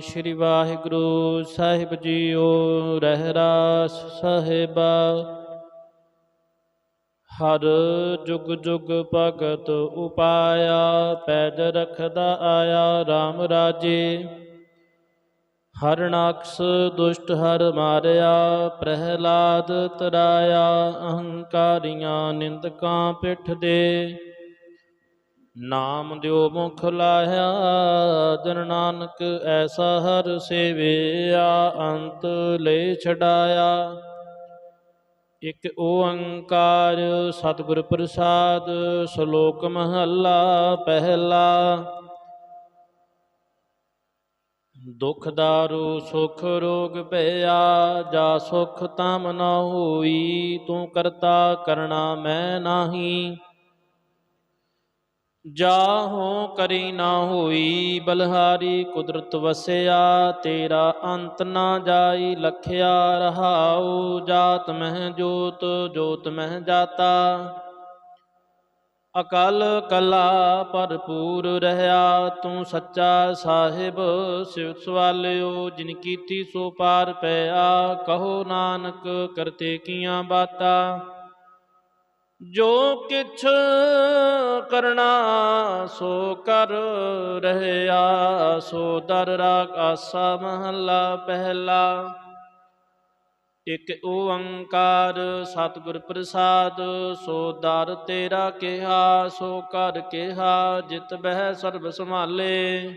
ਸ੍ਰੀ ਵਾਹਿਗੁਰੂ ਸਾਹਿਬ ਜੀਓ ਰਹਿਰਾਸ ਸਾਹਿਬਾ। ਹਰ ਜੁਗ ਜੁਗ ਭਗਤ ਉਪਾਇਆ, ਪੈਜ ਰਖਦਾ ਆਇਆ RAM ਰਾਜੇ। ਹਰਨਾਕਸ ਦੁਸ਼ਟ ਹਰ ਮਾਰਿਆ, ਪ੍ਰਹਿਲਾਦ ਤਰਾਇਆ, ਅਹੰਕਾਰੀਆਂ ਨਿੰਦਕਾਂ ਪਿੱਠ ਦੇ। ਨਾਮ ਦਿਓ ਮੁਖ ਲਾਇਆ ਜਨ ਨਾਨਕ ਐਸਾ ਹਰ ਸੇਵਿਆ, ਅੰਤ ਲੈ ਛਡਾਇਆ। ਇਕ ਓੰਕਾਰ ਸਤਿਗੁਰ ਪ੍ਰਸਾਦ, ਸ਼ਲੋਕ ਮਹੱਲਾ ਪਹਿਲਾ। ਦੁਖ ਦਾਰੂ, ਸੁਖ ਰੋਗ ਭਇਆ ਜਾ ਸੁਖ ਤਮ ਨ ਹੋਈ, ਤੂੰ ਕਰਤਾ ਕਰਣਾ ਮੈਂ ਨਾਹੀ। ਜਾਹੋ ਕਰੀ ਨਾ ਹੋਈ ਬਲਹਾਰੀ, ਕੁਦਰਤ ਵਸਿਆ ਤੇਰਾ ਅੰਤ ਨਾ ਜਾਈ, ਲਖਿਆ ਰਹਾਉ ਜਾਤ ਮਹਿ ਜੋਤ ਜੋਤ ਮਹਿ ਜਾਤਾ। ਅਕਲ ਕਲਾ ਭਰਪੂਰ ਰਹਾ ਤੂੰ ਸੱਚਾ ਸਾਹਿਬ ਸਿਵ ਸਵਾਲਿਓ, ਜਿਨ ਕੀਤੀ ਸੋ ਪਾਰ ਪਿਆ, ਕਹੋ ਨਾਨਕ ਕਰਤੇ ਕੀਆਂ ਬਾਤਾਂ। ਜੋ ਕਿਛ ਕਰਨਾ ਸੋ ਕਰ ਰਹਿਆ, ਸੋ ਦਰ ਰਾਗ ਆਸਾ ਮਹੱਲਾ ਪਹਿਲਾ। ਇਕ ਓੰਕਾਰ ਸਤਿਗੁਰ ਪ੍ਰਸਾਦ, ਸੋ ਦਰ ਤੇਰਾ ਕਿਹਾ, ਸੋ ਕਰ ਕਿਹਾ, ਜਿਤ ਬਹਿ ਸਰਬ ਸੰਭਾਲੇ।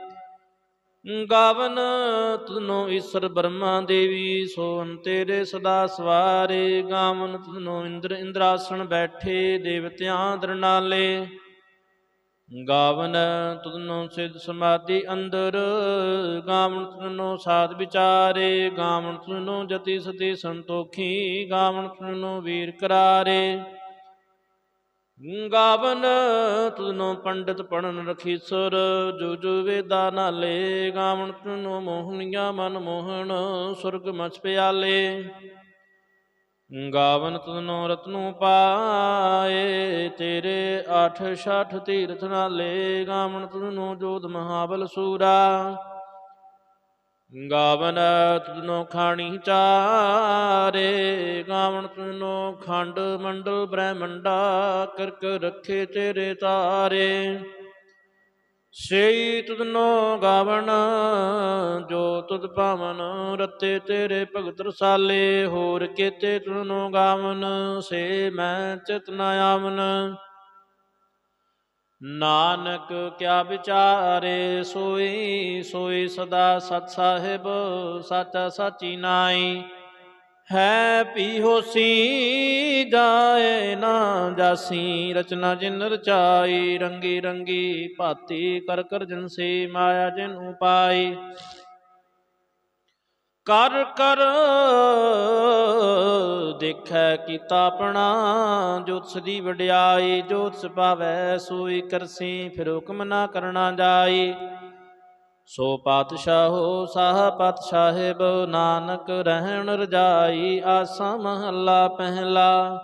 ਗਾਵਨ ਤੁਧਨੋ ਈਸ਼ਰ ਬਰਮਾ ਦੇਵੀ ਸੋਨ ਤੇਰੇ ਸਦਾ ਸਵਾਰੇ। ਗਾਵਨ ਤੁਧਨੋ ਇੰਦਰ ਇੰਦਰਾਸਣ ਬੈਠੇ, ਦੇਵਤਿਆਂ ਦਰਨਾਲੇ। ਗਾਵਨ ਤੁਧਨੋ ਸਿਧ ਸਮਾਧੀ ਅੰਦਰ, ਗਾਵਨ ਤਨੋ ਸਾਧ ਵਿਚਾਰੇ। ਗਾਵਨ ਤੁਧਨੋ ਜਤੀ ਸਤੀ ਸੰਤੋਖੀ, ਗਾਵਨ ਤੁਧਨੋ ਵੀਰ ਕਰਾਰੇ। ਗਾਵਨ ਤੁਧਨੋ ਪੰਡਿਤ ਪੜਨ ਰਖੀਸੁਰ ਜੋ ਜੋ ਵੇਦਾ ਨਾਲੇ, ਗਾਵਨ ਤੁਧਨੋ ਮੋਹਨੀਆਂ ਮਨ ਮੋਹਣ, ਸੁਰਗ ਮਛ ਪਿਆਲੇ। ਗਾਵਨ ਤੁਧਨੋ ਰਤਨੂ ਪਾਏ, ਤੇਰੇ ਆਠ ਛਠ ਤੀਰਥ ਨਾਲੇ, ਗਾਵਨ ਤੁਧਨੋ ਜੋਤ ਮਹਾਬਲ ਸੂਰਾ। ਗਾਵਨ ਤੁਧਨੋ ਖਾਣੀ ਚਾਰੇ, ਗਾਵਨ ਤੁਧਨੋ ਖੰਡ ਮੰਡਲ ਬ੍ਰਹਮੰਡਾ, ਕਰਕ ਰੱਖੇ ਤੇਰੇ ਤਾਰੇ। ਸੇਈ ਤੁਧਨੋ ਗਾਵਣ ਜੋ ਤੁਧ ਪਾਵਨ ਰਤੇ ਤੇਰੇ ਭਗਤ ਰਸਾਲੇ, ਹੋਰ ਕੀਤੇ ਤੁਧਨੋ ਗਾਵਨ, ਸੇ ਮੈਂ ਚਿਤ ਨ ਆਵਨ। ਨਾਨਕ ਕਿਆ ਵਿਚਾਰੇ ਸੋਈ ਸੋਈ ਸਦਾ ਸਤ ਸਾਹਿਬ, ਸਾਚਾ ਸਚੀ ਨਾਈ। ਹੈ ਪੀ ਹੋਸੀ ਜਾਏ ਨਾ ਜਾਸੀ, ਰਚਨਾ ਜਿਨ ਰਚਾਈ, ਰੰਗੀ ਰੰਗੀ ਭਾਤੀ ਕਰ ਕਰ ਜਨ ਸੇ ਮਾਇਆ ਜਿਨ ਉਪਾਈ ਕਰ ਕਰ ਦੇਖੈ ਕੀਤਾ ਆਪਣਾ ਜੋਤ ਸਦੀ ਵਡਿਆਈ ਜੋਤ ਸੁਭਾਵੈ ਸੋਈ ਕਰਸੀ, ਫਿਰ ਹੁਕਮ ਨਾ ਕਰਨਾ ਜਾਈ। ਸੋ ਪਾਤਸ਼ਾਹੋ, ਸਾਹ ਪਾਤਸ਼ਾਹਿਬ ਨਾਨਕ ਰਹਿਣ ਰਜਾਈ, ਆਸਾ ਮਹੱਲਾ ਪਹਿਲਾ।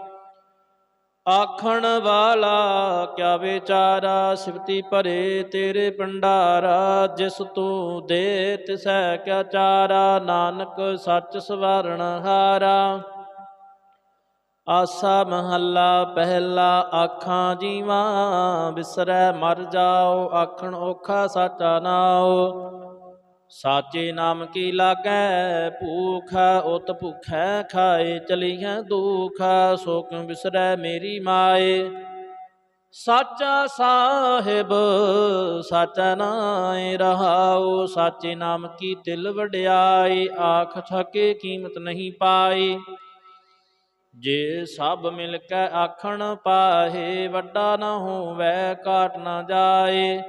ਆਖਣ ਵਾਲਾ, ਕਿਆ ਵਿਚਾਰਾ ਸਿਵਤੀ ਭਰੇ ਤੇਰੇ ਭੰਡਾਰਾ, ਜਿਸ ਤੂੰ ਦੇ ਤਿਸੈ ਕਿਆ ਚਾਰਾ, ਨਾਨਕ ਸੱਚ ਸਵਾਰਣ ਹਾਰਾ। ਆਸਾ ਮਹੱਲਾ, ਪਹਿਲਾ ਆਖਾਂ ਜੀਵਾਂ ਵਿਸਰੈ ਮਰ ਜਾਓ, ਆਖਣ ਔਖਾ ਸਾਚਾ ਨਾਓ ਸਾਚੇ ਨਾਮ ਕੀ ਲਾਗੈ? ਭੂਖ ਉਤ ਭੁਖੈ ਖਾਏ, ਚਲੀਐ ਦੁਖ ਸੋਕ ਵਿਸਰੈ ਮੇਰੀ ਮਾਏ। ਸਾਚਾ ਸਾਹਿਬ, ਸਾਚਾ ਨਾਏ ਰਹਾਉ, ਸਾਚੇ ਨਾਮ ਕੀ ਤਿਲ ਵਡਿਆਈ ਆਖ ਥਕੇ ਕੀਮਤ ਨਹੀਂ ਪਾਈ ਜੇ ਸਭ ਮਿਲ ਕੇ ਆਖਣ ਪਾਹੇ, ਵੱਡਾ ਨਾ ਹੋਵੇ ਕਾਟ ਨਾ ਜਾਏ।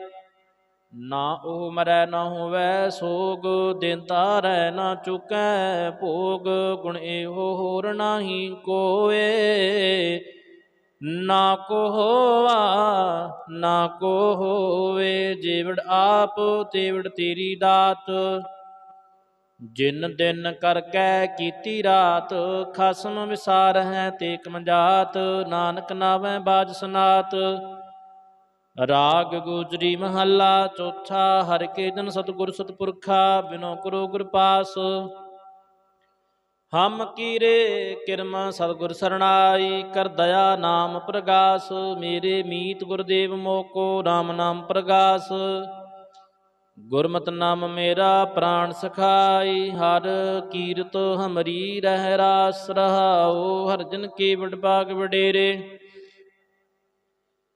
ਨਾ ਉਹ ਮਰੈ ਨਾ ਹੋਵੇ ਸੋਗ ਦਿੰਦਾ ਰਹਿ ਨਾ ਚੁਕੈ ਭੋਗ, ਗੁਣ ਇਹੋ ਹੋਰ ਨਾਹੀ ਕੋਏ। ਨਾ ਕੋ ਹੋਵਾ ਨਾ ਕੋ ਹੋਵੇ, ਜੀਵੜ ਆਪ, ਤੇਵੜ ਤੇਰੀ ਦਾਤ। ਜਿਨ ਦਿਨ ਕਰ ਕੈ ਕੀਤੀ ਰਾਤ, ਖਸਮ ਵਿਸਾਰ ਹੈ ਤੇ ਕਮਜਾਤ ਨਾਨਕ ਨਾਵੇਂ ਬਾਜ ਸਨਾਤ। ਰਾਗ ਗੁਜਰੀ ਮਹੱਲਾ ਚੌਥਾ, ਹਰ ਕੇ ਜਨ ਸਤਿਗੁਰ ਸਤਿਪੁਰਖਾ, ਬਿਨੋ ਕਰੋ ਗੁਰ ਪਾਸ। ਹਮ ਕੀਰੇ ਕਿਰਮ ਸਤਿਗੁਰ ਸਰਣਾਈ, ਕਰ ਦਇਆ ਨਾਮ ਪ੍ਰਗਾਸ, ਮੇਰੇ ਮੀਤ ਗੁਰਦੇਵ ਮੋਕੋ RAM ਨਾਮ ਪ੍ਰਗਾਸ। ਗੁਰਮਤਿ ਨਾਮ ਮੇਰਾ ਪ੍ਰਾਣ ਸਖਾਈ, ਹਰ ਕੀਰਤ ਹਮਰੀ ਰਹਿ ਰਾਸ ਰਹਾਉ ਹਰ ਜਨ ਕੀ ਵਡ ਬਾਗ ਵਡੇਰੇ।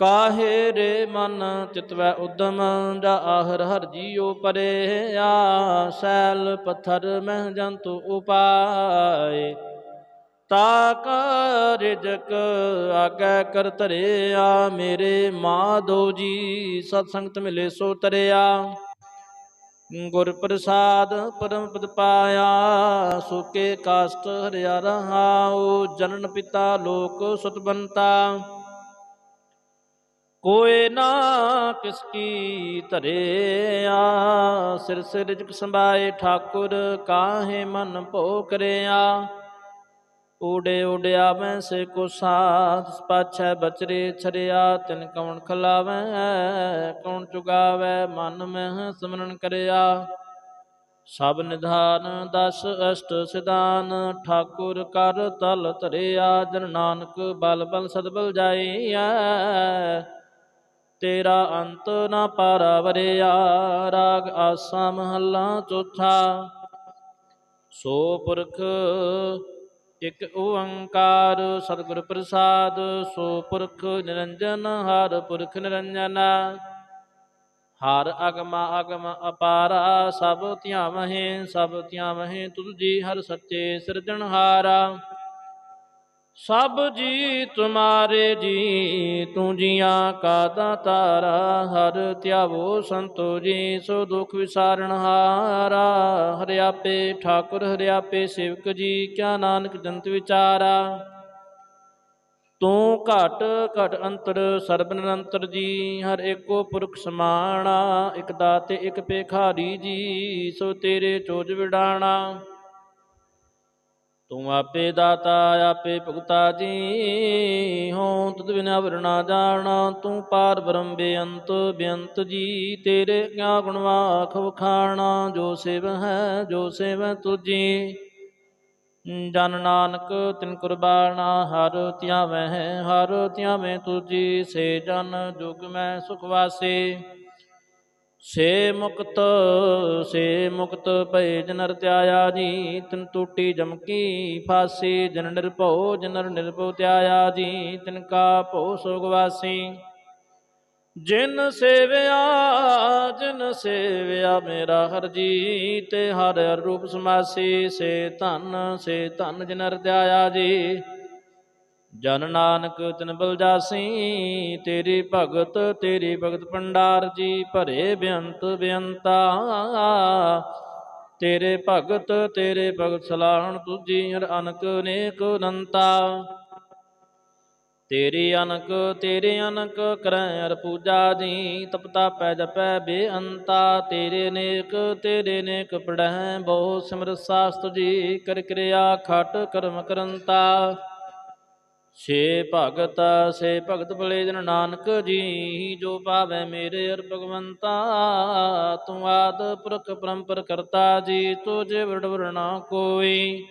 ਕਾਹੇ ਰੇ ਮਨ ਚਿਤਵੈ ਉਦਮ ਜਾ ਆਹਰ ਹਰ ਜੀਉ ਪਰੇ ਆ ਸੈਲ ਪੱਥਰ ਮਹਿ ਜੰਤੂ ਉਪਾਏ। ਤਾ ਕਾ ਰਿਜਕ ਆਗੈ ਕਰ ਧਰਿਆ, ਮੇਰੇ ਮਾਧੋ ਜੀ ਸਤ ਸੰਗਤ ਮਿਲੇ ਸੋ ਤਰਿਆ। ਗੁਰ ਪ੍ਰਸਾਦ ਪਰਮ ਪਦ ਪਾਇਆ ਸੁਕੇ ਕਾਸਟ ਹਰਿਆ ਰਹਾਉ ਜਨਨ ਪਿਤਾ ਲੋਕ ਸੁਤਬੰਤਾ ਕੋਏ ਨਾ ਕਿਸ ਕੀ ਧਰਿਆ ਸਿਰ ਸਿਰ ਰਿਜਕ ਸੰਭਾਏ ਠਾਕੁਰ, ਕਾਹੇ ਮਨ ਭੋ ਕਰਿਆ ਊੜੇ ਊੜਿਆ ਮੈਂ ਸੇ ਕੋ ਸਾਥ ਪਾਛੈ ਬਚਰੇ ਛਰਿਆ। ਤਿਨ ਕੌਣ ਖਲਾਵੈ, ਕੌਣ ਚੁਗਾਵੈ, ਮਨ ਮਹਿ ਸਿਮਰਨ ਕਰਿਆ। ਸਭ ਨਿਧਾਨ, ਦਸ ਅਸ਼ਟ ਸਿਧਾਨ, ਠਾਕੁਰ ਕਰ ਤਲ ਧਰਿਆ। ਜਨ ਨਾਨਕ ਬਲ ਬਲ ਸਦਬਲ ਜਾਈਐ। ਤੇਰਾ ਅੰਤ ਨਾ ਪਾਰਾ ਵਰਿਆ ਰਾਗ ਆਸਾ ਮਹੱਲਾ ਚੌਥਾ। ਸੋ ਪੁਰਖ, ਇਕ ਓੰਕਾਰ ਸਤਿਗੁਰ ਪ੍ਰਸਾਦ, ਸੋ ਪੁਰਖ ਨਿਰੰਜਨ, ਹਰ ਪੁਰਖ ਨਿਰੰਜਨ। ਹਰ ਅਗਮ ਅਗਮ ਅਪਾਰਾ, ਸਭ ਧਿਆਵਹਿ ਸਭ ਧਿਆਵਹਿ ਤੁਧ ਜੀ ਹਰ ਸੱਚੇ ਸਿਰਜਣਹਾਰਾ। ਸਭ ਜੀ ਤੁਮਾਰੇ ਜੀ, ਤੂੰ ਜੀਆਂ ਕਾ ਦਾਤਾਰਾ ਹਰ ਧਿਆਵੋ ਸੰਤੋ ਜੀ, ਸੋ ਦੁਖ ਵਿਸਾਰਣ ਹਾਰਾ। ਹਰਿਆਪੇ ਠਾਕੁਰ ਹਰਿਆਪੇ ਸੇਵਕ ਜੀ, ਕਿਆ ਨਾਨਕ ਜੰਤ ਵਿਚਾਰਾ। ਤੂੰ ਘਟ ਘਟ ਅੰਤਰ, ਸਰਬ ਨਿਰੰਤਰ ਜੀ, ਹਰ ਏਕੋ ਪੁਰਖ ਸਮਾਣਾ, ਇਕ ਦਾਤੇ, ਇਕ ਪੇਖਾਰੀ ਜੀ, ਸੋ ਤੇਰੇ ਚੋਜ ਵਿਡਾਣਾ। ਤੂੰ ਆਪੇ ਦਾਤਾ, ਆਪੇ ਭੁਗਤਾ ਜੀ। ਹੋਂ ਤੁਧ ਬਿਨਾ ਵਰਣਾ ਜਾਣਾ, ਤੂੰ ਪਾਰ ਬ੍ਰਹਮ ਬੇਅੰਤ ਬੇਅੰਤ ਜੀ। ਤੇਰੇ ਕਿਆ ਗੁਣ ਵਾਖ ਵਖਾਣਾ, ਜੋ ਸੇਵ ਹੈ, ਜੋ ਸੇਵ ਤੁਜੀ ਜਨ ਨਾਨਕ, ਤਿਨ ਕੁਰਬਾਨਾ, ਹਰ ਧਿਆਵੈ ਹਰ ਧਿਆਵੈ ਤੁਜੀ ਸੇ ਜਨ ਜੁਗ ਮੈਂ ਸੁਖ ਵਾਸੇ। ਸੇ ਮੁਕਤ ਸੇ ਮੁਕਤ ਭਏ ਜਨਰ ਤਿਆਇਆ ਜੀ ਤਿਨ ਟੂਟੀ ਜਮਕੀ ਫਾਸੀ, ਜਨ ਨਿਰਭਉ, ਜਨਰ ਨਿਰਭਉ ਤਿਆਇਆ ਜੀ ਤਿਨ ਕਾ ਭਉ ਸੋਗਵਾਸੀ ਜਿਨ ਸੇਵਿਆ ਜਿਨ ਸੇਵਿਆ ਮੇਰਾ ਹਰ ਜੀ ਤੇ ਹਰ ਰੂਪ ਸਮਾਸੀ, ਸੇ ਧਨ ਸੇ ਧਨ ਜਿਨ ਹਰਦਿਆਇਆ ਜੀ। ਜਨ ਨਾਨਕ ਤਿਨ ਬਲ ਜਾਸੀ, ਤੇਰੀ ਭਗਤ ਤੇਰੀ ਭਗਤ ਭੰਡਾਰ ਜੀ ਭਰੇ ਬੇਅੰਤ ਬੇਅੰਤਾ। ਤੇਰੇ ਭਗਤ ਤੇਰੇ ਭਗਤ ਸਲਾਹਣ ਤੁਜੀ ਹਰ ਅਨਕ ਨੇਕ ਅਨੰਤਾ ਤੇਰੀ ਅਨਕ, ਤੇਰੇ ਅਨਕ ਕਰੈ ਅਰ ਪੂਜਾ ਜੀ ਤਪਤਾ ਪੈ ਜਪੈ ਬੇਅੰਤਾ। ਤੇਰੇ ਨੇਕ ਤੇਰੇ ਨੇਕ ਪੜਹਿ ਬਹੁ ਸਿਮਰ ਸਾਸਤ ਜੀ, ਕਰ ਕਿਰਿਆ ਖਟ ਕਰਮ ਕਰੰਤਾ। ਸੇ ਭਗਤ ਸੇ ਭਗਤ ਭਲੇ ਜਨ ਨਾਨਕ ਜੀ ਜੋ ਪਾਵੈ ਮੇਰੇ ਅਰ ਭਗਵੰਤਾ, ਤੂੰ ਆਦ ਪੁਰਖ ਪਰੰਪਰ ਕਰਤਾ ਜੀ ਤੁਝੇ ਵਰਡ ਵਰਣਾ ਕੋਈ।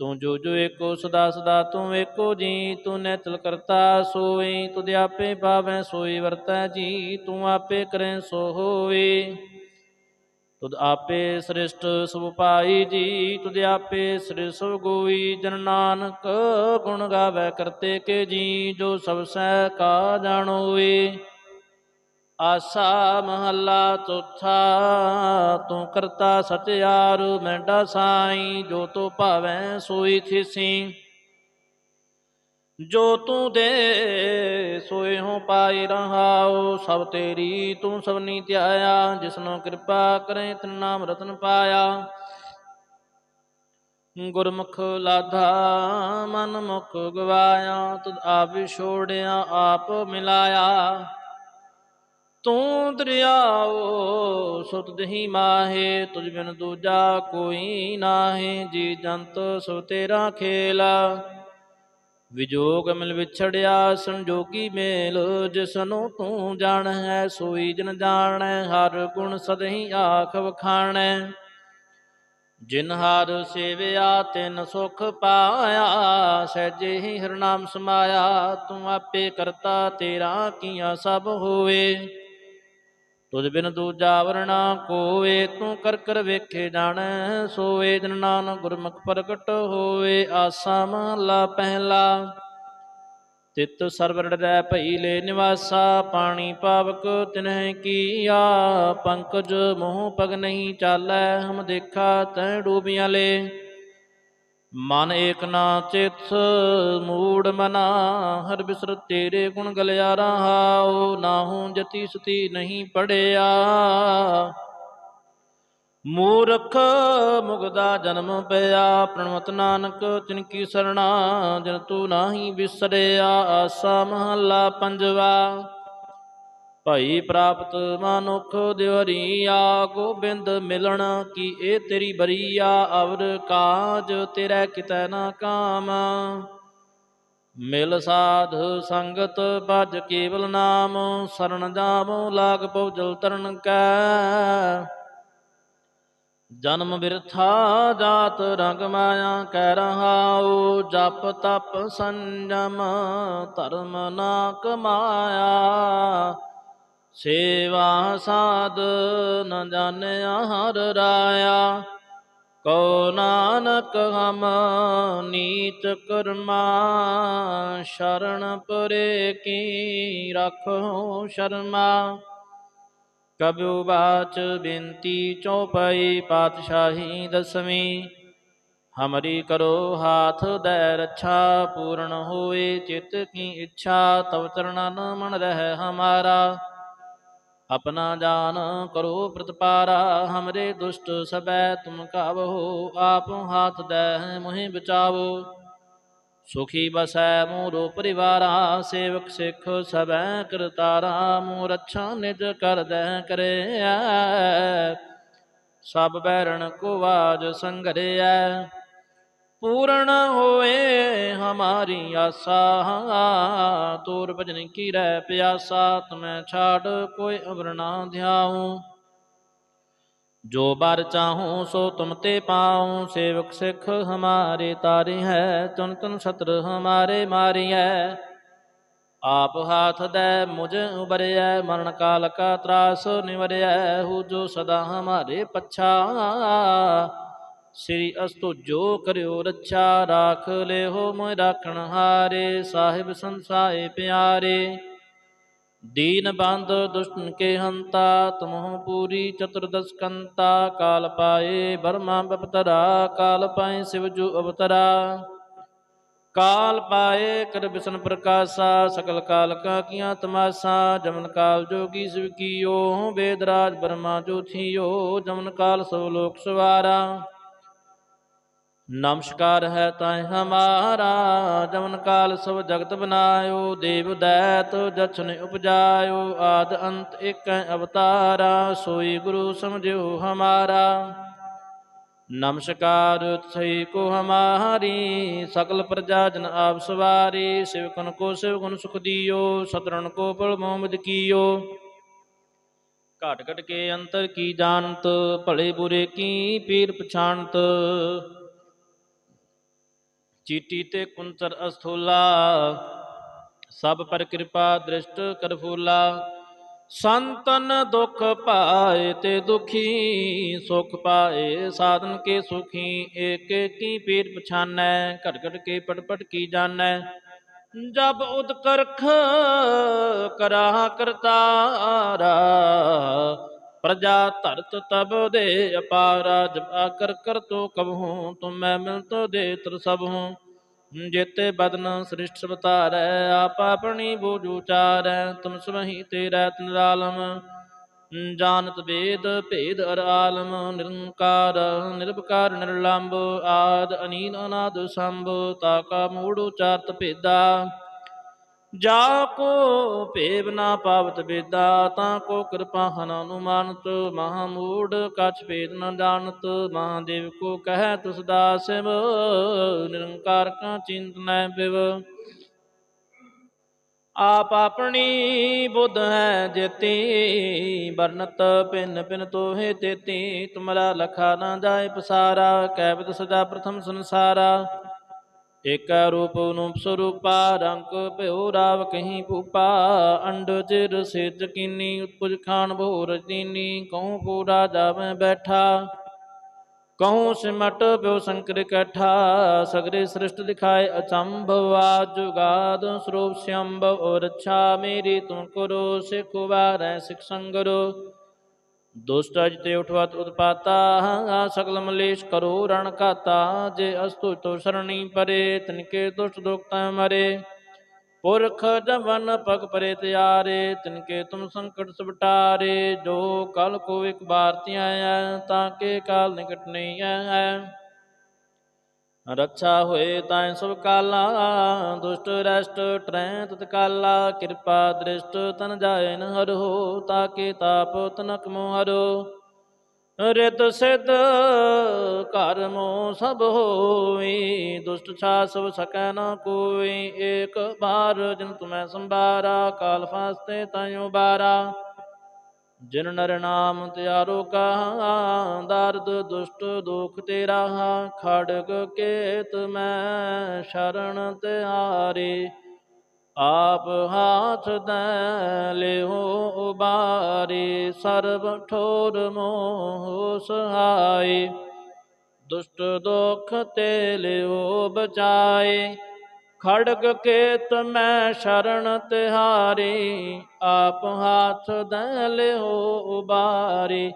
ਤੂੰ ਜੋ ਜੋ ਏਕੋ ਸਦਾ ਸਦਾ ਤੂੰ ਏਕੋ ਜੀ, ਤੂੰ ਨੈਤਲ ਕਰਤਾ ਸੋਈ, ਤੁਧ ਆਪੇ ਪਾਵੈ ਸੋਈ ਵਰਤੈ ਜੀ, ਤੂੰ ਆਪੇ ਕਰੈ ਸੋ ਹੋਏ ਤੁਧ ਆਪੇ ਸ੍ਰਿਸ਼ਟ ਸੁਭ ਪਾਈ ਜੀ, ਤੁਧ ਆਪੇ ਸ੍ਰਿਸ਼ਟ ਸੁਭ ਗੋਈ, ਜਨ ਨਾਨਕ ਗੁਣ ਗਾਵੇ ਕਰਤੇ ਕੇ ਜੀ, ਜੋ ਸਭ ਸਹਿ ਕਾ ਜਾਣੋਏ। ਆਸਾ ਮਹੱਲਾ ਚੌਥਾ, ਤੂੰ ਕਰਤਾ ਸਤਿਆਰ ਮੈਂਡਾ ਸਾਈ, ਜੋ ਤੋ ਭਾਵੈ ਸੋਈ ਥਿਸੀ। ਜੋ ਤੂੰ ਦੇ ਸੋਏ ਹੋ ਪਾਏ ਰਹਾਉ, ਸਭ ਤੇਰੀ ਤੂੰ ਸਭਨੀ ਧਿਆਇਆ, ਜਿਸਨੂੰ ਕਿਰਪਾ ਕਰੇ ਤਿਨ ਨਾਮ ਰਤਨ ਪਾਇਆ। ਗੁਰਮੁਖ ਲਾਧਾ ਮਨ ਮੁਖ ਗਵਾਇਆ, ਤੁਧ ਆਪ ਛੋੜਿਆ ਆਪ ਮਿਲਾਇਆ। ਤੂੰ ਦਰਿਆਓ, ਸੁਤ ਦਹੀ ਮਾਹੇ, ਤੁਝ ਬਿਨ ਦੂਜਾ ਕੋਈ ਨਾਹੀ, ਜੀ ਜੰਤ ਸੋ ਤੇਰਾ ਖੇਲਾ। ਵਿਜੋਗ ਮਿਲ ਵਿਛੜਿਆ, ਸੰਜੋਗੀ ਮੇਲ ਜਿਸਨੂੰ ਤੂੰ ਜਾਣ ਹੈ ਸੋਈ ਜਨ ਜਾਣੈ, ਹਰ ਗੁਣ ਸਦਹੀ ਆਖ ਵਖਾਣੈ। ਜਿਨ ਹਰ ਸੇਵਿਆ, ਤਿਨ ਸੁਖ ਪਾਇਆ, ਸਹਿਜੇ ਹੀ ਹਰਨਾਮ ਸਮਾਇਆ, ਤੂੰ ਆਪੇ ਕਰਤਾ ਤੇਰਾ ਕੀਆ ਸਭ ਹੋਵੇ। ਤੁਝ ਬਿਨ ਦੂਜਾ ਵਰਣਾ ਕੋਏ ਤੂੰ ਕਰ ਕਰ ਵੇਖੇ ਜਾਣੈ ਸੋਏ ਜਨ ਨਾਨਕ ਗੁਰਮੁਖ ਪ੍ਰਗਟ ਹੋਏ ਆਸਾ ਮਹਲਾ ਪਹਿਲਾ। ਤਿਤ ਸਰਵਰ ਡਰੈ ਭਈ ਲੈ ਨਿਵਾਸਾ, ਪਾਣੀ ਪਾਵਕ ਤਿਨਹਿ ਕੀਆ, ਪੰਕਜ ਮੋਹ ਪਗ ਨਹੀਂ ਚਾਲੈ, ਹਮ ਦੇਖਾ ਤੈ ਡੂਬੀਆਂ ਲੇ। ਮਨ ਏਕ ਨਾ ਚਿਤ, ਮੂੜ ਮਨਾ, ਹਰ ਬਿਸਰ ਤੇਰੇ ਗੁਣ ਗਲਿਆ ਰਹਾਉ ਨਾਹੂ ਜਤੀ ਸਤੀ ਨਹੀਂ ਪੜਿਆ। ਮੂਰਖ ਮੁਗਦਾ ਜਨਮ ਪਿਆ, ਪ੍ਰਣਵਤ ਨਾਨਕ ਤਿਨ ਕੀ ਸਰਣਾ, ਜਨ ਤੂ ਨਾਹੀ ਵਿਸਰਿਆ ਆਸਾ ਮਹੱਲਾ ਪੰਜਵਾ। ਭਈ ਪ੍ਰਾਪਤ ਮਨੁਖ ਦਿਵਰੀਆ ਗੋਬਿੰਦ ਮਿਲਣ ਕੀ ਇਹ ਤੇਰੀ ਬਰੀਆ ਅਵਰ ਕਾਜ ਤੇਰੇ ਕਿਤੈ ਨਾ ਕਾਮ। ਮਿਲ ਸਾਧ ਸੰਗਤ ਭਜ ਕੇਵਲ ਨਾਮ, ਸਰਣ ਜਾਮੋ ਲਾਗ ਪਉ ਤਰਨ ਕੈ। ਜਨਮ ਬਿਰਥਾ ਜਾਤ ਰੰਗ ਮਾਇਆ ਕਹਿ ਰਹਾਉ, ਜਪ ਤਪ ਸੰਜਮ ਧਰਮ ਨਾ ਕਮਾਇਆ। ਸੇਵਾ ਸਾਧ ਨ ਜਾਣਿਆ ਹਰ ਰਾਇਆ। ਕੋ ਨਾਨਕ ਹਮ ਨੀਚ ਕਰਮਾ, ਸ਼ਰਨ ਪਰੇ ਕੀ ਰਖੋ ਸ਼ਰਮਾ। ਕਬਿਉ ਬਾਚ ਬੇਨਤੀ ਚੌਪਈ ਪਾਤਸ਼ਾਹੀ ਦਸਵੀਂ। ਹਮਰੀ ਕਰੋ ਹਾਥ ਦੈ ਰੱਛਾ, ਪੂਰਨ ਹੋਏ ਚਿਤ ਕੀ ਇੱਛਾ, ਤਵ ਚਰਨਨ ਮਨ ਰਹਿ ਹਮਾਰਾ। ਆਪਣਾ ਜਾਨ ਕਰੋ ਪ੍ਰਤਪਾਰਾ, ਹਮਰੇ ਦੁਸ਼ਟ ਸਬੈ ਤੁਮ ਕਾਵਹੋ ਆਪ ਹਾਥ ਦੈ ਮੁਹਿ ਬਚਾਵੋ। ਸੁਖੀ ਬਸੈ ਮੂਰੋ ਪਰਿਵਾਰਾ, ਸੇਵਕ ਸਿੱਖ ਸਬੈ ਕਰਤਾਰਾ ਮੂ ਰੱਛਾ ਨਿਜ ਕਰਦੈ ਕਰਿਆ ਸਭ ਬੈਰਣ ਕੋ ਆਜ ਸੰਗਰਿਐ। ਪੂਰਨ ਹੋਏ ਹਮਾਰੀ ਆਸਾ, ਤੋਰ ਭਜਨ ਕੀ ਰਹਿ ਪਿਆਸਾ, ਤੁਮੈ ਛਾੜ ਕੋਈ ਅਵਰ ਨਾ ਧਿਆਉ। ਜੋ ਬਰ ਚਾਹੂੰ ਸੋ ਤੁਮ ਤੇ ਪਾਉ, ਸੇਵਕ ਸਿੱਖ ਹਮਾਰੇ ਤਾਰੇ ਹੈ ਤੁਨ ਤੁਨ ਸਤਰ ਹਮਾਰੇ ਮਾਰੀਐ। ਆਪ ਹਾਥ ਦੈ ਮੁਝ ਉਬਰਿਐ, ਮਰਨ ਕਾਲ ਕਾ ਤਰਾਸ ਨਿਵਰਿਐ, ਹੂ ਜੋ ਸਦਾ ਹਮਾਰੇ ਪਛਾ। ਸ੍ਰੀ ਅਸਤੋ ਜੋ ਕਰਿਓ ਰੱਛਾ ਰਾਖ ਲਿਓ ਮੋਇ ਰਾਖਣ ਹਾਰੇ, ਸਾਹਿਬ ਸੰਸਾਏ ਪਿਆਰੇ। ਦੀਨ ਬੰਦ ਦੁਸ਼ਟਨ ਕੇ ਹੰਤਾ, ਤੁਮਹੁ ਪੂਰੀ ਚਤੁਰਦਸ ਕੰਤਾ, ਕਾਲ ਪਾਏ ਬਰਮਾ ਬਪਤਰਾ, ਕਾਲ ਪਾਏ ਸਿਵ ਜੂ ਅਵਤਰਾ। ਕਾਲ ਪਾਏ ਕਰ ਬਿਸਨ ਪ੍ਰਕਾਸ਼ਾ, ਸਕਲ ਕਾਲ ਕਾ ਕੀਆਂ ਤਮਾਸਾ, ਜਮਨ ਕਾਲ ਜੋਗੀ ਸਿਵ ਕੀਓ, ਵੇਦ ਰਾਜ ਬਰਮਾ ਜੋ ਥੀਓ, ਜਮਨ ਕਾਲ ਸਭ ਲੋਕ ਸਵਾਰਾ। ਨਮਸਕਾਰ ਹੈ ਤੈ ਹਮਾਰਾ, ਜਮਨ ਕਾਲ ਸਭ ਜਗਤ ਬਨਾਇਓ, ਦੇਵ ਦੈਤ ਜਛਨ ਉਪਜਾਇਓ, ਆਦ ਅੰਤ ਇਕ ਅਵਤਾਰਾ, ਸੋਈ ਗੁਰੂ ਸਮਝਿਓ ਹਮਾਰਾ। ਨਮਸਕਾਰ ਸਈ ਕੋ ਹਮਾਰੀ, ਸਕਲ ਪ੍ਰਜਾ ਜਨ ਆਪ ਸਵਾਰੀ, ਸਿਵਕਨ ਕੋ ਸਿਵਕਨ ਸੁਖ ਦਿਓ, ਸਤਰਣ ਕੋ ਬਲ ਮੁਹਮਦ ਕੀਓ। ਘਾਟ ਘਟ ਕੇ ਅੰਤਰ ਕੀ ਜਾਣਤ, ਭਲੇ ਬੁਰੇ ਕੀ ਪੀਰ ਪਛਾਣਤ। ਚੀਟੀ ਤੇ ਕੁੰਤਰ ਅਸਥੂਲਾ, ਸਭ ਪਰ ਕਿਰਪਾ ਦ੍ਰਿਸ਼ਟ ਕਰਫੂਲਾ ਸੰਤਨ ਦੁਖ ਪਾਏ ਤੇ ਦੁਖੀ, ਸੁਖ ਪਾਏ ਸਾਧਨ ਕੇ ਸੁਖੀ, ਏਕ ਕੀ ਪੀਰ ਪਛਾਨੈ ਘਟ ਘਟ ਕੇ ਪਟ ਪਟ ਕੀ ਜਾਣੈ। ਜਬ ਉਦਕਰਖ ਕਰਾ ਕਰਤਾਰਾ ਪ੍ਰਜਾ ਧਰਤ ਤਬ ਦੇ ਅਪਾਰਾ ਜਬ ਆਕਰ ਕਰ ਤੋ ਕਬ ਹੂੰ, ਤੁਮ ਮੈਂ ਮਿਲ ਤੋ ਦੇ ਤਰ ਸਭ ਹੂੰ। ਜੇਤੇ ਬਦਨ ਸ੍ਰਿਸ਼ਟ ਸਵਤਾਰੈ, ਆਪ ਆਪਣੀ ਬੋਝ ਉਚਾਰੈ ਤੁਮ ਸਵਹੀ ਤੇਰੈ ਤਨਰਾਲਮ ਜਾਨਤ ਵੇਦ ਭੇਦ ਅਰ ਆਲਮ, ਨਿਰੰਕਾਰ, ਨਿਰਭਕਾਰ ਨਿਰਲੰਭ ਆਦ, ਅਨੀਨ, ਅਨਾਦ, ਸੰਭ, ਤਾ ਕਾ ਮੂੜ ਉਚਾਰਤ ਭੇਦਾ। ਜਾ ਕੋ ਭੇਵ ਨਾ ਪਾਵਤ ਬੇਦਾ, ਤਾਂ ਕੋ ਕਿਰਪਾ ਹਨ ਅਨੁਮਾਨਤ। ਮਹਾਮੂੜ ਕਛ ਭੇਦ ਨ ਜਾਣਤ, ਮਹਾਦੇਵ ਕੋ ਕਹਿ ਤੁਸ ਦਾਸਿਵ ਨਿਰੰਕਾਰ ਕਾ ਚਿੰਤ ਨੈ ਬਿਵ ਆਪ ਆਪਣੀ ਬੁੱਧ ਹੈ ਜੇਤੀ ਬਰਨਤ ਪਿੰਨ ਪਿੰਨ ਤੋਹੇ ਤੇਤੀ, ਤੁਮਰਾ ਲਖਾ ਨਾ ਜਾਏ ਪਸਾਰਾ ਕੈਬਤ ਸਜਾ ਪ੍ਰਥਮ ਸੰਸਾਰਾ। ਏਕੈ ਰੂਪ ਨੂੰ ਸਰੂਪਾ, ਰੰਗ ਭਿਓ ਰਾਵ ਕਹੀਂ ਭੂਪਾ, ਅੰਡ ਜਿਰ ਸਿਜ ਕੀਨੀ ਉਤਪੁਜ ਖਾਨ ਭੋਰ ਦੀਨੀ ਕਹੂੰ ਪੂਰਾ ਜਾਵੇਂ ਬੈਠਾ। ਕਹੂੰ ਸਿਮਟ ਪਿਓ ਸੰਕਰ ਇਕੱਠਾ ਸਗਰੇ ਸ੍ਰਿਸ਼ਟ ਦਿਖਾਏ ਅਚੰਭਵਾ ਜੁਗਾਦ ਸਰੂਪ ਸਿਅੰਭਵ, ਔਰ ਮੇਰੀ ਤੁਮ ਕਰੋ, ਸਿਖ ਵਾਰੈ ਸਿਖ ਸੰਗਰੋ। ਦੁਸ਼ਟ ਅਜ ਤੇ ਉਠਵਤ ਉਤਪਾਤਾ ਸਕਲ ਮਲੇਸ਼ ਕਰੋ ਰਣ ਕਾਤਾ ਜੇ ਅਸਤੁ ਤੋ ਸਰਣੀ ਪਰੇ, ਤਿਨਕੇ ਦੁਸ਼ਟ ਦੁਖਤਾ ਮਰੇ। ਪੁਰਖ ਜਵਨ ਪਗ ਪਰੇ ਤਿਆਰੇ, ਤਿਨਕੇ ਤੁਮ ਸੰਕਟ ਸਬਟਾਰੇ ਜੋ ਕਲ ਕੋ ਇਕ ਬਾਰ ਧਿਆਇਆ, ਤਾਂ ਕੇ ਕਾਲ ਨਿਕਟ ਨਹੀਂ ਹੈ ਰੱਛਾ ਹੋਏ ਤਾਂ ਸਭ ਕਾਲਾ, ਦੁਸ਼ਟ, ਰਸ਼ਟ ਟਰੈ ਤਤਕਾਲਾ ਕਿਰਪਾ, ਦ੍ਰਿਸ਼ਟ, ਤਨ ਜਾਏ ਹਰੋ ਤਾਕੇ ਤਾਪ, ਤਨਕ ਮੋਹਰੋ ਰਿਤ ਸਿਧ ਘਰ ਸਭ ਹੋਈ, ਦੁਸ਼ਟ ਛਾ ਸਭ ਸਕੈ ਨ ਕੋਈ, ਏਕ ਬਾਰ ਜਿਨ ਤੁਮੈ ਸੰਭਾਰਾ, ਕਾਲ ਫਾਸਤੇ ਤਾਇਓ ਬਾਰਾ ਜਿਨ ਨਰ ਨਾਮ ਤਿਆਰੋ ਕਹਾ, ਦਰਦ ਦੁਸ਼ਟ ਦੁਖ ਤੇਰਾ, ਖੜਗ ਕੇਤ ਮੈਂ ਸ਼ਰਨ ਤਿਆਰੇ। ਆਪ ਹਾਥ ਦੈ ਲਿਓ ਉਬਾਰੇ, ਸਰਬ ਠੋਰ ਮੋਹ ਸਹਾਈ। ਦੁਸ਼ਟ ਦੁਖ ਤੇ ਲਿਓ ਬਚਾਏ ਖੜਗ ਕੇਤ ਮੈਂ ਸ਼ਰਨ ਤਿਹਾਰੀ, ਆਪ ਹਾਥ ਦੈ ਲਿਓ ਉਬਾਰੀ।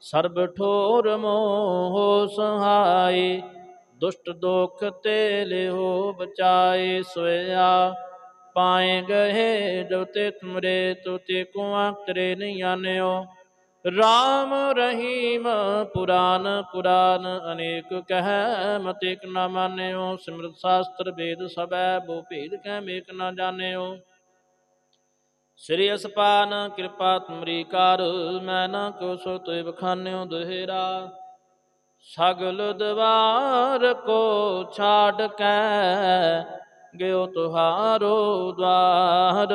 ਸਰਬ ਠੋਰ ਮੋਹ ਸਹਾਈ, ਦੁਸ਼ਟ ਦੁਖ ਤੇ ਲਿਓ ਬਚਾਏ ਸੋਇਆ। ਪਾਏ ਗਏ ਜੋ ਤੇ ਤੁਮਰੇ ਤੋ ਤੇ ਕੋ ਨਹੀਂ ਆਨਿਓ। ਰਾਮ ਰਹੀਮ ਪੁਰਾਨ ਕੁਰਾਨ ਅਨੇਕ ਕਹਿ ਮਤ ਇਕ ਨ ਮਾਨਿਓ, ਸਿਮਰਤ ਸ਼ਾਸਤਰ ਵੇਦ ਸਭੈ ਬੋ ਭੇਦ ਕਹਿ ਮੇਕ ਨਾ ਜਾਣਿਓ। ਸ੍ਰੀ ਅਸਪਾਨ ਕਿਰਪਾ ਤੁਮਰੀ ਕਰ, ਮੈਂ ਨਾ ਕੋ ਸੋ ਤੋਇ ਬਖਾਨਿਓ ਦੁਹੇਰਾ। ਸਗਲ ਦਵਾਰ ਕੋ ਛਾੜ ਕੈ, ਗਿਓ ਤੁਹਾਰੋ ਦਵਾਰ।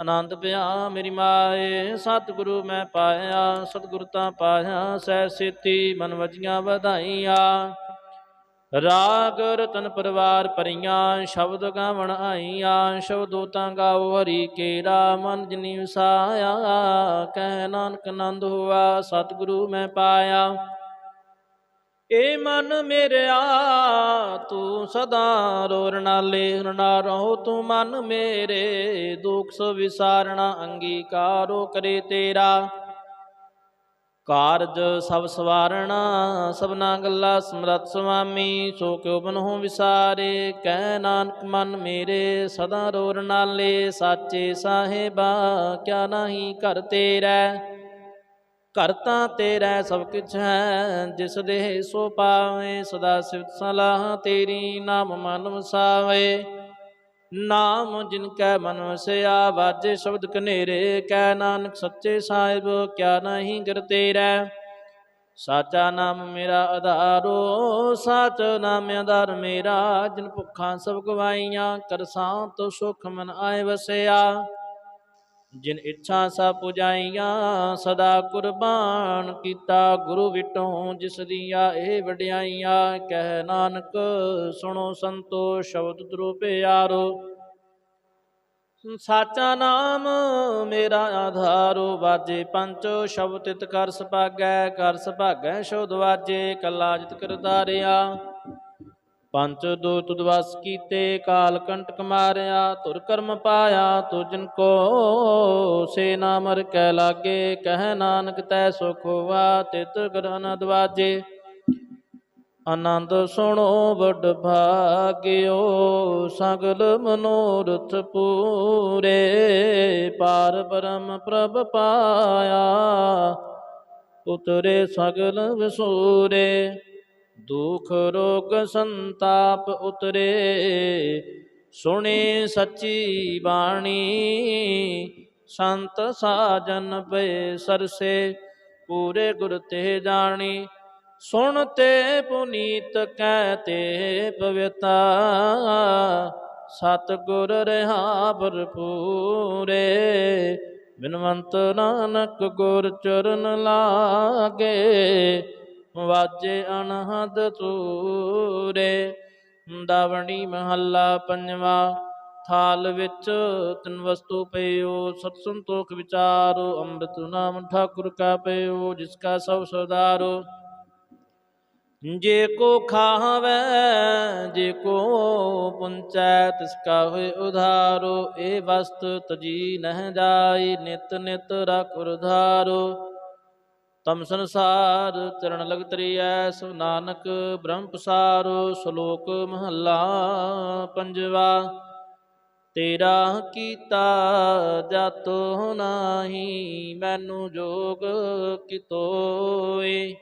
ਆਨੰਦ ਪਿਆ ਮੇਰੀ ਮਾਏ, ਸਤਿਗੁਰੂ ਮੈਂ ਪਾਇਆ, ਸਤਿਗੁਰ ਤਾਂ ਪਾਇਆ, ਸਹਿ ਸੇਤੀ ਮਨ ਵਜੀਆਂ ਵਧਾਈਆਂ। ਰਾਗ ਰਤਨ ਪਰਿਵਾਰ ਪਰੀਆਂ ਸ਼ਬਦ ਗਾਵਣ ਆਈਆਂ, ਸ਼ਬਦੋ ਤਾਂ ਗਾਓ ਹਰੀ ਕੇਰਾ, ਮਨ ਜਿਨੀ ਵਸਾਇਆ, ਕਹਿ ਨਾਨਕ ਆਨੰਦ ਹੋਆ, ਸਤਿਗੁਰੂ ਮੈਂ ਪਾਇਆ। ਏ ਮਨ ਮੇਰਿਆ, ਤੂੰ ਸਦਾ ਰੋਰ ਨਾਲੇ ਨਾ ਰਹੋ ਤੂੰ ਮਨ ਮੇਰੇ। ਦੁਖ ਸੋ ਵਿਸਾਰਣਾ ਅੰਗੀਕਾਰੋ ਕਰੇ ਤੇਰਾ। ਕਾਰਜ ਸਭ ਸਵਾਰਣਾ ਸਭਨਾ ਗੱਲਾਂ ਸਮਰਤ ਸੁਆਮੀ ਸੋ ਕਿਉ ਬਨਹੁ ਵਿਸਾਰੇ? ਕਹਿ ਨਾਨਕ ਮਨ ਮੇਰੇ, ਸਦਾ ਰੋਰ ਨਾਲੇ ਸਾਚੇ ਸਾਹਿਬਾ, ਕਿਆ ਨਹੀਂ ਕਰ ਤੇਰਾ। ਘਰ ਤਾਂ ਤੇਰਾ ਸਭ ਕੁਛ ਹੈ, ਜਿਸ ਦੇ ਸੋ ਪਾਵੇ ਸਦਾ ਸਿਫਤ ਸਲਾਹ ਤੇਰੀ ਨਾਮ ਮਨ ਵਸਾਵੇ। ਨਾਮ ਜਿਨ ਕੈ ਮਨ ਵਸਿਆ, ਵਾਜੇ ਸ਼ਬਦ ਕਨੇਰੇ ਕੈ ਨਾਨਕ ਸੱਚੇ ਸਾਹਿਬ, ਕਿਆ ਨਹੀਂ ਗਿਰ ਤੇਰਾ। ਸਾਚਾ ਨਾਮ ਮੇਰਾ ਆਧਾਰੋ, ਸਾਚ ਨਾਮ ਆਧਾਰ ਮੇਰਾ, ਜਿਨ ਭੁੱਖਾਂ ਸਭ ਗਵਾਈਆਂ, ਕਰ ਸਾਂਤ ਸੁਖ ਮਨ ਆਏ ਵਸਿਆ। ਜਿਨ ਇੱਛਾ ਸਭ ਪੁਜਾਈਆਂ, ਸਦਾ ਕੁਰਬਾਨ ਕੀਤਾ, ਗੁਰੂ ਵਿਟੋਂ ਜਿਸ ਦੀਆਂ ਇਹ ਵਡਿਆਈਆਂ, ਕਹਿ ਨਾਨਕ, ਸੁਣੋ ਸੰਤੋ ਸ਼ਬਦ ਦਰੋ ਪਿਆਰੋ। ਸਾਚਾ ਨਾਮ ਮੇਰਾ ਆਧਾਰੋ, ਵਾਜੇ ਪੰਚੋ, ਸ਼ਬਦ ਤਿਤ ਕਰ ਸੁਭਾਗੈ ਕਰ ਸੁਭਾਗੈ ਸ਼ਬਦ ਵਾਜੇ, ਕਲਾ ਜਿਤ ਕਰਤਾਰਿਆ। ਪੰਚ ਦੋ ਤੁਦਵਸ ਕੀਤੇ, ਕਾਲ ਕੰਟਕ ਮਾਰਿਆ ਤੁਰ ਕਰਮ ਪਾਇਆ ਤੁਜਨ ਕੋ ਸੇ ਨਾ ਮਰ ਕੈ ਲਾਗੇ, ਕਹਿ ਨਾਨਕ ਤੈ ਸੁਖ ਹੋਆ, ਤਿਤ ਗਰਨ ਦਵਾਜੇ। ਆਨੰਦ ਸੁਣੋ ਵੱਡ ਭਾਗਿਓ, ਸਗਲ ਮਨੋਰਥ ਪੂਰੇ, ਪਾਰ ਬ੍ਰਹਮ ਪ੍ਰਭ ਪਾਇਆ, ਉਤਰੇ ਸਗਲ ਵਿਸੂਰੇ। ਦੁਖ ਰੋਗ ਸੰਤਾਪ ਉਤਰੇ, ਸੁਣੇ ਸੱਚੀ ਬਾਣੀ, ਸੰਤ ਸਾਜਨ ਪਏ ਸਰਸੇ, ਪੂਰੇ ਗੁਰ ਤੇ ਜਾਣੀ, ਸੁਣ ਤੇ ਪੁਨੀਤ ਕਹਤੇ ਪਵਿੱਤਾ ਸਤ ਗੁਰ ਰਹਾ ਭਰਪੂਰੇ, ਬਿਨਵੰਤ ਨਾਨਕ ਗੁਰ ਚਰਨ ਲਾਗੇ ਵਾਜੇ ਅਨਹਦ ਤੂਰੇ ਦਾਵਣੀ ਮਹੱਲਾ ਪੰਜਵਾ, ਥਾਲ ਵਿੱਚ ਤਿੰਨ ਵਸਤੂ ਪਈਓ, ਸਤ ਸੰਤੋਖ ਵਿਚਾਰੋ, ਅੰਮ੍ਰਿਤ ਨਾਮ ਠਾਕੁਰ ਕਾ ਪਈਓ, ਜਿਸ ਕਾ ਸਭ ਸਰਦਾਰੋ ਜੇ ਕੋ ਖਾਵੇ ਜੇ ਕੋ ਪੁੰਚੈ, ਤਿਸ ਕਾ ਹੋਏ ਉਧਾਰੋ, ਇਹ ਵਸਤ ਤਜੀ ਨਹਿ ਜਾਈ, ਨਿਤ ਨਿਤ ਰਖ ਉਧਾਰੋ ਤਮ ਸੰਸਾਰ ਚਰਨ ਲਗ ਤਰੀਐ ਸੋ ਨਾਨਕ ਬ੍ਰਹਮ ਪਸਾਰੋ, ਸ਼ਲੋਕ ਮਹੱਲਾ ਪੰਜਵਾ। ਤੇਰਾ ਕੀਤਾ ਜਾਤੋ ਨਾਹੀ, ਮੈਨੂੰ ਜੋਗ ਕਿਤੋਏ।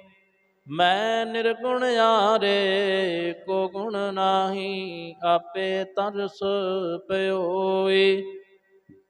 ਮੈਂ ਨਿਰਗੁਣ ਆਰੇ ਕੋ ਗੁਣ ਨਾਹੀ, ਆਪੇ ਤਰਸ ਪਿਓਏ।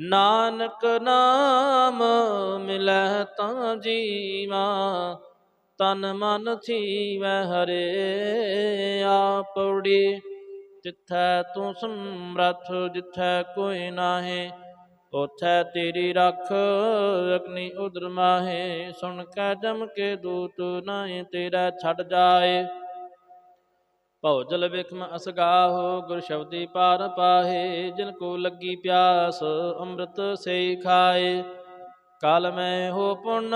ਨਾਨਕ ਨਾਮ ਮਿਲੈ ਤਾਂ ਜੀਵਾ, ਤਨ ਮਨ ਥੀਵੈ ਹਰੇ ਆਪੜੀ ਜਿੱਥੈ ਤੂੰ ਸਮਰੱਥ, ਜਿੱਥੈ ਕੋਈ ਨਾਹੀ ਉਥੈ ਤੇਰੀ ਰੱਖ ਅਗਨੀ ਉਦਰ ਮਾਹੇ। ਸੁਣ ਕੇ ਜਮ ਕੇ ਦੂਤ, ਨਾਹੀ ਤੇਰਾ ਛੱਡ ਜਾਏ। ਭਉ ਜਲ ਵਿਖਮ ਅਸਗਾਹੋ, ਗੁਰ ਸ਼ਬਦੀ ਪਾਰ ਪਾਹੇ, ਜਿਨ ਕੋ ਲੱਗੀ ਪਿਆਸ, ਅੰਮ੍ਰਿਤ ਸੇ ਖਾਏ। ਕਾਲ ਮੈਂ ਹੋ ਪੁੰਨ,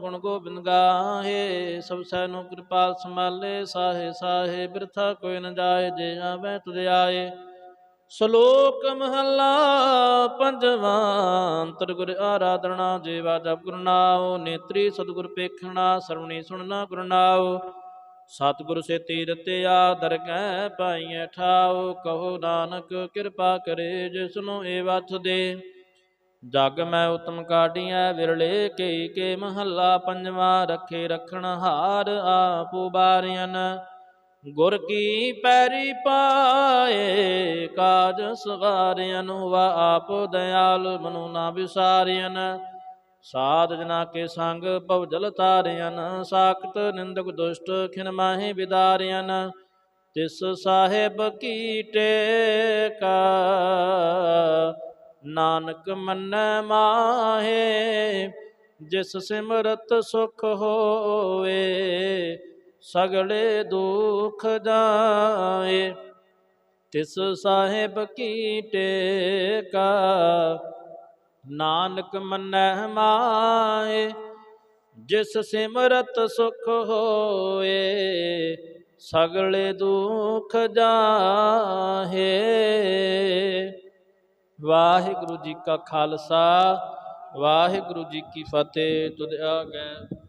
ਗੁਣ ਗੋਬਿੰਦ ਗਾਹੇ, ਸਭ ਸੈਨੋ ਕਿਰਪਾਲ ਸੰਭਾਲੇ, ਸਾਹੇ ਸਾਹੇ, ਬਿਰਥਾ ਕੋਈ ਨ ਜਾਏ, ਜੇ ਆਵੇ ਤੁਧ ਆਏ। ਸ਼ਲੋਕ ਮਹੱਲਾ ਪੰਜਵਾਂ ਅੰਤਰ ਗੁਰ ਆਰਾਧਨਾ, ਜੀਵਾ ਜਪ ਗੁਰ ਨੇਤਰੀ ਸਤਿਗੁਰ ਪੇਖਣਾ, ਸਰਵਣੀ ਸੁਣਨਾ ਗੁਰਨਾਉ ਸਤਿਗੁਰ ਸੇ ਤੀਰਤਿਆ ਦਰਗਹਿ ਪਾਈਐ ਠਾਉ, ਕਹੋ ਨਾਨਕ ਕਿਰਪਾ ਕਰੇ ਜਿਸਨੂੰ ਏ ਵਥ ਦੇ। ਜਗ ਮੈਂ ਉਤਮ ਕਾਢੀਐ, ਵਿਰਲੇ ਕੇ ਕੇ ਮਹੱਲਾ ਪੰਜਵਾ, ਰੱਖੇ ਰਖਣ ਹਾਰ ਆਪੂ ਬਾਰਿਆਨ ਗੁਰ ਕੀ ਪੈਰੀ ਪਾਏ, ਕਾਜ ਸਵਾਰਿਆਨ ਵਾ ਆਪ ਦਇਆਲ ਮਨੁ ਨਾ ਵਿਸਾਰਿਆਨ ਸਾਧ ਜਨਾ ਕੇ ਸੰਗ ਭਵਜਲ ਤਾਰਿਆਨ ਸਾਖਤ ਨਿੰਦਕ ਦੁਸ਼ਟ ਖਿਨ ਮਾਹੇ ਵਿਦਾਰਿਆਨ ਤਿਸ ਸਾਹਿਬ ਕੀ ਟੇਕਾ ਨਾਨਕ ਮੰਨੈ ਮਾਹੇ, ਜਿਸ ਸਿਮਰਤ ਸੁਖ ਹੋਵੇ, ਸਗਲੇ ਦੁਖ ਜਾਏ, ਤਿਸ ਸਾਹਿਬ ਕੀ ਟੇਕਾ ਨਾਨਕ ਮੰਨੈ ਮਾਏ, ਜਿਸ ਸਿਮਰਤ ਸੁਖ ਹੋਏ, ਸਗਲੇ ਦੁਖ ਜਾਹੇ। ਵਾਹਿਗੁਰੂ ਜੀ ਕਾ ਖਾਲਸਾ, ਵਾਹਿਗੁਰੂ ਜੀ ਕੀ ਫਤਿਹ, ਤੁਧ ਗਏ।